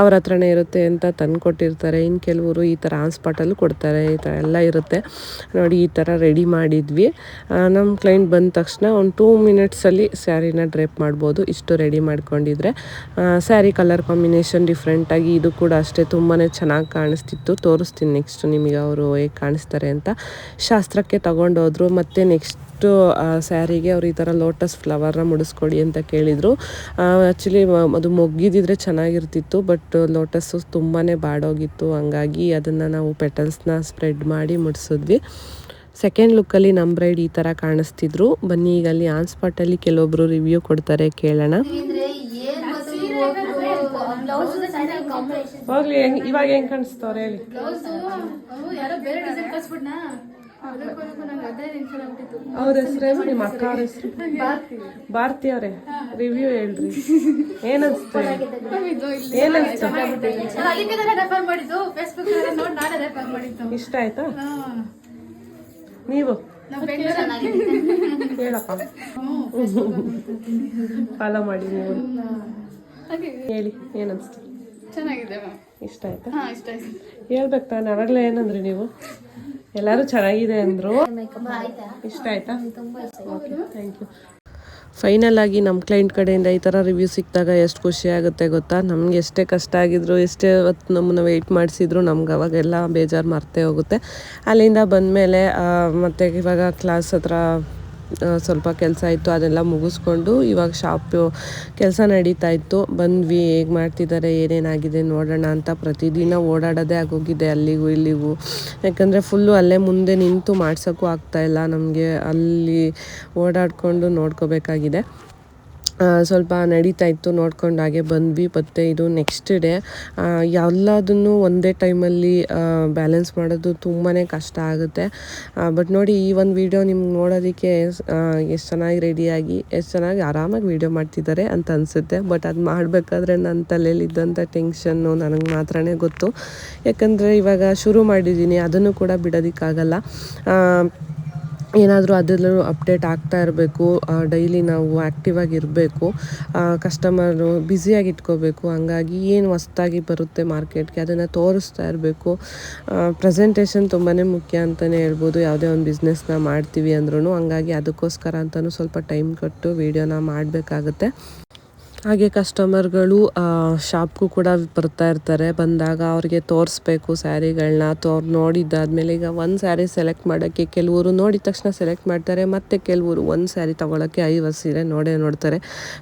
ಅವ್ರ ಹತ್ರನೇ ಇರುತ್ತೆ ಅಂತ ತಂದುಕೊಟ್ಟಿರ್ತಾರೆ. ಇನ್ನು ಕೆಲವರು ಈ ಥರ ಆನ್ಸ್ಪಾಟಲ್ಲೂ ಕೊಡ್ತಾರೆ, ಈ ಥರ ಎಲ್ಲ ಇರುತ್ತೆ. ನೋಡಿ, ಈ ಥರ ರೆಡಿ ಮಾಡಿದ್ವಿ. ನಮ್ಮ ಕ್ಲೈಂಟ್ ಬಂದ ತಕ್ಷಣ ಒಂದು ಟೂ ಮಿನಿಟ್ಸಲ್ಲಿ ಸ್ಯಾರಿನ ಡ್ರೇಪ್ ಮಾಡ್ಬೋದು. ಇಷ್ಟು ರೆಡಿ ಮಾಡ್ಕೊಂಡಿದ್ರೆ ಸ್ಯಾರಿ ಕಲರ್ ಕಾಂಬಿನೇಷನ್ ಡಿಫ್ರೆಂಟಾಗಿ ಇದು ಕೂಡ ಅಷ್ಟೇ ತುಂಬಾ ಚೆನ್ನಾಗಿ ಕಾಣಿಸ್ತಿತ್ತು. ತೋರಿಸ್ತೀನಿ ನೆಕ್ಸ್ಟ್ ನಿಮಗೆ ಅವರು ಹೇಗೆ ಕಾಣಿಸ್ತಾರೆ ಅಂತ. ಶಾಸ್ತ್ರಕ್ಕೆ ತಗೊಂಡೋದ್ರು ಮತ್ತು ನೆಕ್ಸ್ಟ್ ಸ್ಯಾರಿಗೆ ಅವ್ರು ಈ ಥರ ಲೋಟಸ್ ಫ್ಲವರ್ನ ಮುಡಿಸ್ಕೊಡಿ ಅಂತ ಕೇಳಿದರು. ಆ್ಯಕ್ಚುಲಿ ಅದು ಮೊಗ್ಗಿದಿದ್ರೆ ಚೆನ್ನಾಗಿರ್ತಿತ್ತು ಬಟ್ ಲೋಟಸ್ಸು ತುಂಬಾ ಬಾಡೋಗಿತ್ತು. ಹಂಗಾಗಿ ಅದನ್ನು ನಾವು ಪೆಟಲ್ಸ್ನ ಸ್ಪ್ರೆಡ್ ಮಾಡಿ ಮುಡಿಸಿದ್ವಿ. ಸೆಕೆಂಡ್ ಲುಕ್ಕಲ್ಲಿ ನಮ್ಮ ಬ್ರೈಡ್ ಈ ಥರ ಕಾಣಿಸ್ತಿದ್ರು. ಬನ್ನಿ, ಈಗ ಅಲ್ಲಿ ಆನ್ ಸ್ಪಾಟಲ್ಲಿ ಕೆಲವೊಬ್ಬರು ರಿವ್ಯೂ ಕೊಡ್ತಾರೆ, ಕೇಳೋಣ. ಹೋಗ್ಲಿ ಹೆಂಗ್ ಇವಾಗ ಹೆಂಗ್ ಕಾಣಿಸ್ತವ್ರೆ ಹೇಳಿ. ಅವ್ರ ಹೆಸ್ರೇನು ನಿಮ್ಮ ಅಕ್ಕ ಅವ್ರ ಹೆಸರು? ಭಾರತಿ ಅವರೇ. ರಿವ್ಯೂ ಹೇಳ್ರಿ. ಏನನ್ಸ್ತು ಇಷ್ಟ ಆಯ್ತಾ? ನೀವು? ಹೇಳಪ್ಪ ಫಾಲೋ ಮಾಡಿ ನೀವು. ಹಾಗೆ ಹೇಳಿ ಏನನ್ಸ್ತು? ಚೆನ್ನಾಗಿದೆ ಮ್ಯಾಮ್. ಇಷ್ಟ ಆಯ್ತಾ? ಹಾ ಇಷ್ಟ ಆಯ್ತು. ಹೇಳ್ಬೇಕು ತಾನೆ ಅವಾಗಲೇ ಏನಂದ್ರಿ ನೀವು? ಎಲ್ಲರೂ ಚೆನ್ನಾಗಿದೆ ಅಂದರು? ಇಷ್ಟ ಆಯ್ತಾ? ಥ್ಯಾಂಕ್ ಯು ಫೈನಲ್ ಆಗಿ ನಮ್ಮ ಕ್ಲೈಂಟ್ ಕಡೆಯಿಂದ ಈ ಥರ ರಿವ್ಯೂ ಸಿಕ್ಕಿದಾಗ ಎಷ್ಟು ಖುಷಿ ಆಗುತ್ತೆ ಗೊತ್ತಾ? ನಮ್ಗೆ ಎಷ್ಟೇ ಕಷ್ಟ ಆಗಿದ್ರು ಎಷ್ಟೇ ಹೊತ್ತು ನಮ್ಮನ್ನ ವೆಯ್ಟ್ ಮಾಡಿಸಿದ್ರು ನಮ್ಗೆ ಅವಾಗೆಲ್ಲ ಬೇಜಾರು ಮರ್ತೇ ಹೋಗುತ್ತೆ. ಅಲ್ಲಿಂದ ಬಂದಮೇಲೆ ಮತ್ತು ಇವಾಗ ಕ್ಲಾಸ್ ಹತ್ರ ಸ್ವಲ್ಪ ಕೆಲಸ ಇತ್ತು, ಅದೆಲ್ಲ ಮುಗಿಸ್ಕೊಂಡು ಇವಾಗ ಶಾಪು ಕೆಲಸ ನಡೀತಾ ಇತ್ತು. ಬಂದ್ವಿ ಹೇಗೆ ಮಾಡ್ತಿದ್ದಾರೆ ಏನೇನಾಗಿದೆ ನೋಡೋಣ ಅಂತ ಪ್ರತಿದಿನ ಓಡಾಡೋದೇ ಆಗೋಗಿದೆ ಅಲ್ಲಿಗೂ ಇಲ್ಲಿಗೂ. ಯಾಕಂದರೆ ಫುಲ್ಲು ಅಲ್ಲೇ ಮುಂದೆ ನಿಂತು ಮಾಡ್ಸೋಕ್ಕೂ ಆಗ್ತಾಯಿಲ್ಲ ನಮಗೆ ಅಲ್ಲಿ ಓಡಾಡಿಕೊಂಡು ನೋಡ್ಕೋಬೇಕಾಗಿದೆ. ಸ್ವಲ್ಪ ನಡೀತಾ ಇತ್ತು, ನೋಡ್ಕೊಂಡು ಹಾಗೆ ಬಂದ್ವಿ. ಮತ್ತು ಇದು ನೆಕ್ಸ್ಟ್ ಡೇ ಎಲ್ಲದನ್ನು ಒಂದೇ ಟೈಮಲ್ಲಿ ಬ್ಯಾಲೆನ್ಸ್ ಮಾಡೋದು ತುಂಬಾ ಕಷ್ಟ ಆಗುತ್ತೆ. ಬಟ್ ನೋಡಿ ಈ ಒಂದು ವಿಡಿಯೋ ನಿಮ್ಗೆ ನೋಡೋದಕ್ಕೆ ಎಷ್ಟು ಚೆನ್ನಾಗಿ ರೆಡಿಯಾಗಿ ಎಷ್ಟು ಚೆನ್ನಾಗಿ ಆರಾಮಾಗಿ ವೀಡಿಯೋ ಮಾಡ್ತಿದ್ದಾರೆ ಅಂತ ಅನಿಸುತ್ತೆ. ಬಟ್ ಅದು ಮಾಡಬೇಕಾದ್ರೆ ನನ್ನ ತಲೆಯಲ್ಲಿದ್ದಂಥ ಟೆನ್ಷನ್ನು ನನಗೆ ಮಾತ್ರ ಗೊತ್ತು. ಯಾಕಂದರೆ ಇವಾಗ ಶುರು ಮಾಡಿದ್ದೀನಿ, ಅದನ್ನು ಕೂಡ ಬಿಡೋದಕ್ಕಾಗಲ್ಲ. ಏನಾದರೂ ಅದರಲ್ಲೂ ಅಪ್ಡೇಟ್ ಆಗ್ತಾ ಇರಬೇಕು ಡೈಲಿ ನಾವು ಆ್ಯಕ್ಟಿವ್ ಆಗಿರಬೇಕು ಕಸ್ಟಮರು ಬ್ಯುಸಿಯಾಗಿ ಇಟ್ಕೋಬೇಕು ಹಂಗಾಗಿ ಏನು ಹೊಸ್ದಾಗಿ ಬರುತ್ತೆ ಮಾರ್ಕೆಟ್ಗೆ ಅದನ್ನು ತೋರಿಸ್ತಾ ಇರಬೇಕು. ಪ್ರೆಸೆಂಟೇಷನ್ ತುಂಬಾ ಮುಖ್ಯ ಅಂತಲೇ ಹೇಳ್ಬೋದು, ಯಾವುದೇ ಒಂದು ಬಿಸ್ನೆಸ್ನ ಮಾಡ್ತೀವಿ ಅಂದ್ರೂ ಹಂಗಾಗಿ ಅದಕ್ಕೋಸ್ಕರ ಅಂತಲೂ ಸ್ವಲ್ಪ ಟೈಮ್ ಕೊಟ್ಟು ವೀಡಿಯೋನ ಮಾಡಬೇಕಾಗತ್ತೆ. ಹಾಗೆ ಕಸ್ಟಮರ್ಗಳು ಶಾಪ್ಗೂ ಕೂಡ ಬರ್ತಾ ಇರ್ತಾರೆ. ಬಂದಾಗ ಅವ್ರಿಗೆ ತೋರಿಸ್ಬೇಕು ಸ್ಯಾರಿಗಳನ್ನ ಅಥವಾ ಅವ್ರು ನೋಡಿದ್ದಾದ್ಮೇಲೆ ಈಗ ಒಂದು ಸ್ಯಾರಿ ಸೆಲೆಕ್ಟ್ ಮಾಡೋಕ್ಕೆ ಕೆಲವರು ನೋಡಿದ ತಕ್ಷಣ ಸೆಲೆಕ್ಟ್ ಮಾಡ್ತಾರೆ. ಮತ್ತು ಕೆಲವರು ಒಂದು ಸ್ಯಾರಿ ತೊಗೊಳಕ್ಕೆ ಐವತ್ತು ಸೀರೆ ನೋಡೇ ನೋಡ್ತಾರೆ.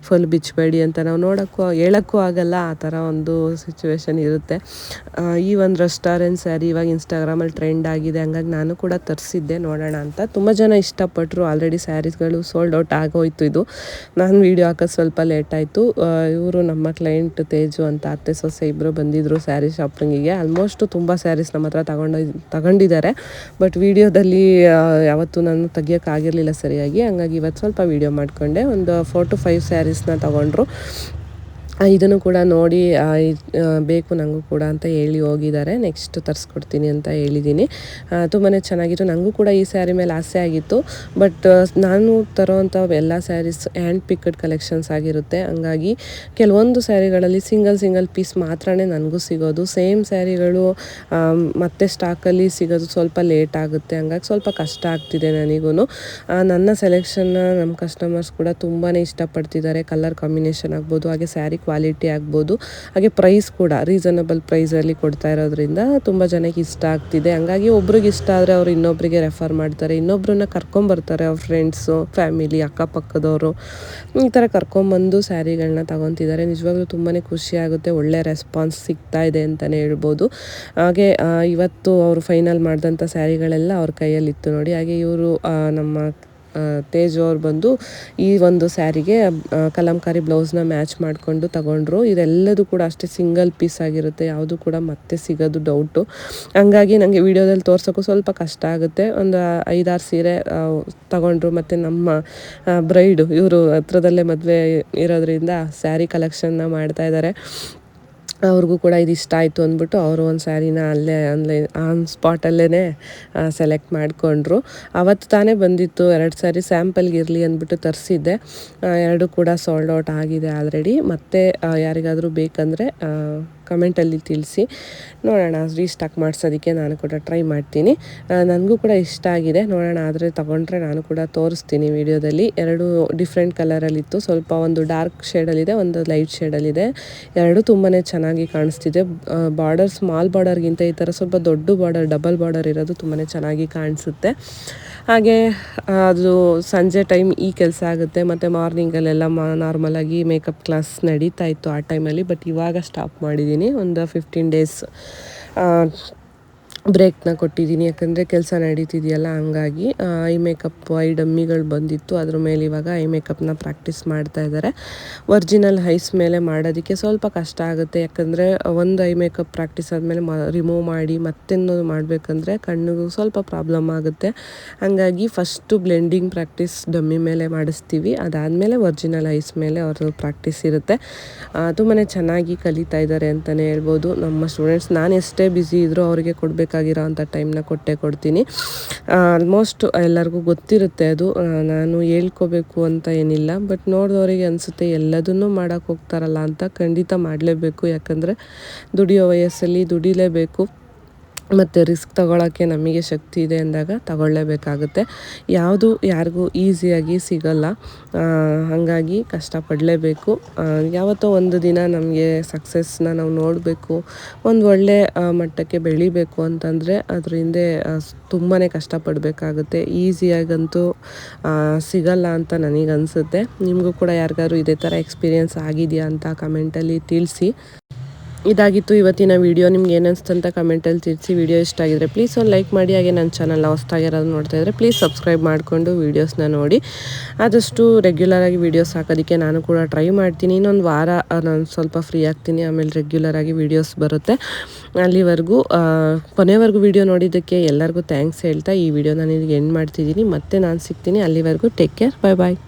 ಫುಲ್ ಬಿಚ್ಚಬೇಡಿ ಅಂತ ನಾವು ನೋಡೋಕ್ಕೂ, ಹೇಳೋಕ್ಕೂ ಆಗಲ್ಲ. ಆ ಥರ ಒಂದು ಸಿಚುವೇಶನ್ ಇರುತ್ತೆ. ಈ ಒಂದು ರೆಸ್ಟೋರೆಂಟ್ ಸ್ಯಾರಿ ಇವಾಗ ಇನ್ಸ್ಟಾಗ್ರಾಮಲ್ಲಿ ಟ್ರೆಂಡ್ ಆಗಿದೆ. ಹಂಗಾಗಿ ನಾನು ಕೂಡ ತರಿಸಿದ್ದೆ. ನೋಡೋಣ ಅಂತ. ತುಂಬ ಜನ ಇಷ್ಟಪಟ್ಟರು ಆಲ್ರೆಡಿ ಸ್ಯಾರೀಸ್ಗಳು ಸೋಲ್ಡ್ ಔಟ್ ಆಗೋಯ್ತು ಇದು. ನಾನು ವೀಡಿಯೋ ಹಾಕೋದು ಸ್ವಲ್ಪ ಲೇಟ್ ಆಯಿತು. ಇವರು ನಮ್ಮ ಕ್ಲೈಂಟ್ ತೇಜು ಅಂತ ಅತ್ತೆ, ಸೊಸೆ ಇಬ್ಬರು ಬಂದಿದ್ದರು ಸ್ಯಾರಿ ಶಾಪಿಂಗಿಗೆ ಆಲ್ಮೋಸ್ಟು ತುಂಬ ಸ್ಯಾರೀಸ್ ನಮ್ಮ ಹತ್ರ ತಗೊಂಡು, ತಗೊಂಡಿದ್ದಾರೆ. ಬಟ್ ವೀಡಿಯೋದಲ್ಲಿ ಯಾವತ್ತೂ ನಾನು ತೆಗಿಯೋಕ್ಕಾಗಿರಲಿಲ್ಲ ಸರಿಯಾಗಿ. ಹಂಗಾಗಿ ಇವತ್ತು ಸ್ವಲ್ಪ ವೀಡಿಯೋ ಮಾಡಿಕೊಂಡೆ. ಒಂದು ಫೋರ್ ಟು ಫೈವ್ ಸ್ಯಾರೀಸ್ನ ತೊಗೊಂಡ್ರು. ಇದನ್ನು ಕೂಡ ನೋಡಿ ಬೇಕು ನನಗೂ ಕೂಡ ಅಂತ ಹೇಳಿ ಹೋಗಿದ್ದಾರೆ. ನೆಕ್ಸ್ಟ್ ತರಿಸ್ಕೊಡ್ತೀನಿ ಅಂತ ಹೇಳಿದ್ದೀನಿ. ತುಂಬಾ ಚೆನ್ನಾಗಿತ್ತು. ನನಗೂ ಕೂಡ ಈ ಸ್ಯಾರಿ ಮೇಲೆ ಆಸೆ ಆಗಿತ್ತು. ಬಟ್ ನಾನು ತರೋವಂಥ ಎಲ್ಲ ಸ್ಯಾರೀಸ್ ಹ್ಯಾಂಡ್ ಪಿಕ್ಕಡ್ ಕಲೆಕ್ಷನ್ಸ್ ಆಗಿರುತ್ತೆ. ಹಂಗಾಗಿ ಕೆಲವೊಂದು ಸ್ಯಾರಿಗಳಲ್ಲಿ ಸಿಂಗಲ್ ಸಿಂಗಲ್ ಪೀಸ್ ಮಾತ್ರನೇ ನನಗೂ ಸಿಗೋದು. ಸೇಮ್ ಸ್ಯಾರಿಗಳು ಮತ್ತೆ ಸ್ಟಾಕಲ್ಲಿ ಸಿಗೋದು ಸ್ವಲ್ಪ ಲೇಟ್ ಆಗುತ್ತೆ. ಹಂಗಾಗಿ ಸ್ವಲ್ಪ ಕಷ್ಟ ಆಗ್ತಿದೆ ನನಗೂ ನನ್ನ ಸೆಲೆಕ್ಷನ್ನ ನಮ್ಮ ಕಸ್ಟಮರ್ಸ್ ಕೂಡ ತುಂಬಾ ಇಷ್ಟಪಡ್ತಿದ್ದಾರೆ. ಕಲರ್ ಕಾಂಬಿನೇಷನ್ ಆಗ್ಬೋದು, ಹಾಗೆ ಸ್ಯಾರಿ ಕ್ವಾಲಿಟಿ ಆಗ್ಬೋದು. ಹಾಗೆ ಪ್ರೈಸ್ ಕೂಡ ರೀಸನಬಲ್ ಪ್ರೈಸಲ್ಲಿ ಕೊಡ್ತಾ ಇರೋದ್ರಿಂದ ತುಂಬ ಜನಕ್ಕೆ ಇಷ್ಟ ಆಗ್ತಿದೆ. ಹಂಗಾಗಿ ಒಬ್ರಿಗೆ ಇಷ್ಟ ಆದರೆ ಅವ್ರು ಇನ್ನೊಬ್ಬರಿಗೆ ರೆಫರ್ ಮಾಡ್ತಾರೆ. ಇನ್ನೊಬ್ಬರನ್ನ ಕರ್ಕೊಂಬರ್ತಾರೆ ಅವ್ರ ಫ್ರೆಂಡ್ಸು ಫ್ಯಾಮಿಲಿ ಅಕ್ಕಪಕ್ಕದವರು. ಈ ಥರ ಕರ್ಕೊಂಬಂದು ಸ್ಯಾರಿಗಳನ್ನ ತಗೊತಿದ್ದಾರೆ. ನಿಜವಾಗ್ಲೂ ತುಂಬಾ ಖುಷಿ ಆಗುತ್ತೆ. ಒಳ್ಳೆ ರೆಸ್ಪಾನ್ಸ್ ಸಿಗ್ತಾ ಇದೆ ಅಂತಲೇ ಹೇಳ್ಬೋದು. ಹಾಗೆ ಇವತ್ತು ಅವರು ಫೈನಲ್ ಮಾಡಿದಂಥ ಸ್ಯಾರಿಗಳೆಲ್ಲ ಅವ್ರ ಕೈಯಲ್ಲಿತ್ತು ನೋಡಿ. ಹಾಗೆ ಇವರು ನಮ್ಮ ತೇಜ್ ಅವ್ರು ಬಂದು ಈ ಒಂದು ಸ್ಯಾರಿಗೆ ಕಲಂಕಾರಿ ಬ್ಲೌಸ್ನ ಮ್ಯಾಚ್ ಮಾಡಿಕೊಂಡು ತಗೊಂಡ್ರು. ಇದೆಲ್ಲದೂ ಕೂಡ ಅಷ್ಟೇ ಸಿಂಗಲ್ ಪೀಸ್ ಆಗಿರುತ್ತೆ. ಯಾವುದು ಕೂಡ ಮತ್ತೆ ಸಿಗೋದು ಡೌಟು ಹಂಗಾಗಿ ನನಗೆ ವಿಡಿಯೋದಲ್ಲಿ ತೋರ್ಸೋಕ್ಕೂ ಸ್ವಲ್ಪ ಕಷ್ಟ ಆಗುತ್ತೆ. ಒಂದು ಐದಾರು ಸೀರೆ ತಗೊಂಡ್ರು ಮತ್ತು ನಮ್ಮ ಬ್ರೈಡು ಇವರು ಹತ್ರದಲ್ಲೇ ಮದುವೆ ಇರೋದ್ರಿಂದ ಸ್ಯಾರಿ ಕಲೆಕ್ಷನ್ನ ಮಾಡ್ತಾ ಇದ್ದಾರೆ. ಅವ್ರಿಗೂ ಕೂಡ ಇದು ಇಷ್ಟ ಆಯಿತು ಅಂದ್ಬಿಟ್ಟು ಅವರು ಒಂದು ಸ್ಯಾರಿನ ಅಲ್ಲೇ ಆನ್ಲೈನ್ ಆನ್ ಸ್ಪಾಟಲ್ಲೇ ಸೆಲೆಕ್ಟ್ ಮಾಡಿಕೊಂಡ್ರು. ಅವತ್ತು ತಾನೇ ಬಂದಿತ್ತು, ಎರಡು ಸ್ಯಾರಿ ಸ್ಯಾಂಪಲ್ಗೆ ಇರಲಿ ಅಂದ್ಬಿಟ್ಟು ತರಿಸಿದ್ದೆ. ಎರಡು ಕೂಡ ಸೋಲ್ಡ್ ಔಟ್ ಆಗಿದೆ ಆಲ್ರೆಡಿ. ಮತ್ತೆ ಯಾರಿಗಾದರೂ ಬೇಕಂದರೆ ಕಮೆಂಟಲ್ಲಿ ತಿಳಿಸಿ. ನೋಡೋಣ ರೀಸ್ಟಾಕ್ ಮಾಡಿಸೋದಕ್ಕೆ ನಾನು ಕೂಡ ಟ್ರೈ ಮಾಡ್ತೀನಿ. ನನಗೂ ಕೂಡ ಇಷ್ಟ ಆಗಿದೆ. ನೋಡೋಣ, ಆದರೆ ತಗೊಂಡ್ರೆ ನಾನು ಕೂಡ ತೋರಿಸ್ತೀನಿ ವಿಡಿಯೋದಲ್ಲಿ. ಎರಡು ಡಿಫ್ರೆಂಟ್ ಕಲರಲ್ಲಿತ್ತು ಸ್ವಲ್ಪ ಒಂದು ಡಾರ್ಕ್ ಶೇಡಲ್ಲಿದೆ ಒಂದು ಲೈಟ್ ಶೇಡಲ್ಲಿದೆ ಎರಡು ತುಂಬಾ ಚೆನ್ನಾಗಿ ಕಾಣಿಸ್ತಿದೆ. ಬಾರ್ಡರ್ ಸ್ಮಾಲ್ ಬಾರ್ಡರ್ಗಿಂತ ಈ ಥರ ಸ್ವಲ್ಪ ದೊಡ್ಡ ಬಾರ್ಡರ್ ಡಬಲ್ ಬಾರ್ಡರ್ ಇರೋದು ತುಂಬಾ ಚೆನ್ನಾಗಿ ಕಾಣಿಸುತ್ತೆ. ಹಾಗೆ ಅದು ಸಂಜೆ ಟೈಮ್ ಈ ಕೆಲಸ ಆಗುತ್ತೆ, ಮತ್ತು ಮಾರ್ನಿಂಗಲ್ಲೆಲ್ಲ ಮಾ ನಾರ್ಮಲಾಗಿ ಮೇಕಪ್ ಕ್ಲಾಸ್ ನಡೀತಾ ಇತ್ತು ಆ ಟೈಮಲ್ಲಿ ಬಟ್ ಇವಾಗ ಸ್ಟಾಪ್ ಮಾಡಿದ್ದೀನಿ ಒಂದು ಫಿಫ್ಟೀನ್ ಡೇಸ್ ಬ್ರೇಕ್ನ ಕೊಟ್ಟಿದ್ದೀನಿ. ಯಾಕಂದರೆ ಕೆಲಸ ನಡೀತಿದೆಯಲ್ಲ, ಹಂಗಾಗಿ ಐ ಮೇಕಪ್, ಐ ಡಮ್ಮಿಗಳು ಬಂದಿತ್ತು. ಅದ್ರ ಮೇಲೆ ಇವಾಗ ಐ ಮೇಕಪ್ನ ಪ್ರಾಕ್ಟೀಸ್ ಮಾಡ್ತಾ ಇದ್ದಾರೆ. ಒರಿಜಿನಲ್ ಹೈಸ್ ಮೇಲೆ ಮಾಡೋದಕ್ಕೆ ಸ್ವಲ್ಪ ಕಷ್ಟ ಆಗುತ್ತೆ. ಯಾಕಂದರೆ ಒಂದು ಐ ಮೇಕಪ್ ಪ್ರಾಕ್ಟೀಸ್ ಆದಮೇಲೆ ಮ, ರಿಮೂವ್ ಮಾಡಿ ಮತ್ತೆನ್ನೋದು ಮಾಡಬೇಕಂದ್ರೆ ಕಣ್ಣಿಗೂ ಸ್ವಲ್ಪ ಪ್ರಾಬ್ಲಮ್ ಆಗುತ್ತೆ. ಹಾಗಾಗಿ ಫಸ್ಟು ಬ್ಲೆಂಡಿಂಗ್ ಪ್ರಾಕ್ಟೀಸ್ ಡಮ್ಮಿ ಮೇಲೆ ಮಾಡಿಸ್ತೀವಿ. ಅದಾದಮೇಲೆ ಒರಿಜಿನಲ್ ಐಸ್ ಮೇಲೆ ಅವ್ರದ್ದು ಪ್ರಾಕ್ಟೀಸ್ ಇರುತ್ತೆ. ತುಂಬಾ ಚೆನ್ನಾಗಿ ಕಲಿತಾ ಇದ್ದಾರೆ ಅಂತಲೇ ಹೇಳ್ಬೋದು. ನಮ್ಮ ಸ್ಟೂಡೆಂಟ್ಸ್ ನಾನು ಎಷ್ಟೇ ಬ್ಯುಸಿ ಇದ್ದರೂ ಅವರಿಗೆ ಕೊಡಬೇಕಾಗಿರೋ ಅಂಥ ಟೈಮ್ನ ಕೊಟ್ಟೇ ಕೊಡ್ತೀನಿ. ಆಲ್ಮೋಸ್ಟ್ ಎಲ್ಲರಿಗೂ ಗೊತ್ತಿರುತ್ತೆ ಅದು. ನಾನು ಹೇಳ್ಕೋಬೇಕು ಅಂತ ಏನಿಲ್ಲ. ಬಟ್ ನೋಡಿದವರಿಗೆ ಅನಿಸುತ್ತೆ ಎಲ್ಲದನ್ನೂ ಮಾಡೋಕ್ಕೆ ಹೋಗ್ತಾರಲ್ಲ ಅಂತ ಖಂಡಿತ ಮಾಡಲೇಬೇಕು. ಯಾಕಂದರೆ ದುಡಿಯೋ ವಯಸ್ಸಲ್ಲಿ ದುಡಿಲೇಬೇಕು. ಮತ್ತು ರಿಸ್ಕ್ ತಗೊಳ್ಳೋಕ್ಕೆ ನಮಗೆ ಶಕ್ತಿ ಇದೆ ಅಂದಾಗ ತಗೊಳ್ಳೇಬೇಕಾಗುತ್ತೆ. ಯಾವುದು ಯಾರಿಗೂ ಈಸಿಯಾಗಿ ಸಿಗಲ್ಲ. ಹಾಗಾಗಿ ಕಷ್ಟಪಡಲೇಬೇಕು. ಯಾವತ್ತೋ ಒಂದು ದಿನ ನಮಗೆ ಸಕ್ಸಸ್ನ ನಾವು ನೋಡಬೇಕು. ಒಂದು ಒಳ್ಳೆ ಮಟ್ಟಕ್ಕೆ ಬೆಳಿಬೇಕು ಅಂತಂದರೆ ಅದ್ರ ಹಿಂದೆ ತುಂಬಾ ಕಷ್ಟಪಡಬೇಕಾಗುತ್ತೆ. ಈಸಿಯಾಗಂತೂ ಸಿಗಲ್ಲ ಅಂತ ನನಗನ್ಸುತ್ತೆ. ನಿಮಗೂ ಕೂಡ ಯಾರಿಗಾದ್ರು ಇದೇ ಥರ ಎಕ್ಸ್ಪೀರಿಯನ್ಸ್ ಆಗಿದೆಯಾ ಅಂತ ಕಮೆಂಟಲ್ಲಿ ತಿಳಿಸಿ. ಇದಾಗಿತ್ತು ಇವತ್ತಿನ ವಿಡಿಯೋ ನಿಮ್ಗೆ ಏನು ಅಂತ ಕಮೆಂಟಲ್ಲಿ ತಿಳಿಸಿ. ವಿಡಿಯೋ ಇಷ್ಟ ಆಗಿದ್ರೆ ಪ್ಲೀಸ್ ಒಂದು ಲೈಕ್ ಮಾಡಿ. ಹಾಗೆ ನನ್ನ ಚಾನಲ್ ಹೊಸ್ತಾಗಿರೋದು ನೋಡ್ತಾ ಇದ್ದರೆ ಪ್ಲೀಸ್ ಸಬ್ಸ್ಕ್ರೈಬ್ ಮಾಡಿಕೊಂಡು ವೀಡಿಯೋಸ್ನ ನೋಡಿ. ಆದಷ್ಟು ರೆಗ್ಯುಲರಾಗಿ ವೀಡಿಯೋಸ್ ಹಾಕೋದಕ್ಕೆ ನಾನು ಕೂಡ ಟ್ರೈ ಮಾಡ್ತೀನಿ. ಇನ್ನೊಂದು ವಾರ ನಾನು ಸ್ವಲ್ಪ ಫ್ರೀ ಆಗ್ತೀನಿ. ಆಮೇಲೆ ರೆಗ್ಯುಲರಾಗಿ ವೀಡಿಯೋಸ್ ಬರುತ್ತೆ. ಅಲ್ಲಿವರೆಗೂ ಕೊನೆವರೆಗೂ ವಿಡಿಯೋ ನೋಡಿದ್ದಕ್ಕೆ ಎಲ್ಲರಿಗೂ ಥ್ಯಾಂಕ್ಸ್ ಹೇಳ್ತಾ ಈ ವಿಡಿಯೋನ ನಿನಗೆ ಎಂಡ್ ಮಾಡ್ತಿದ್ದೀನಿ. ಮತ್ತೆ ನಾನು ಸಿಗ್ತೀನಿ. ಅಲ್ಲಿವರೆಗೂ ಟೇಕ್ ಕೇರ್ ಬಾಯ್ ಬಾಯ್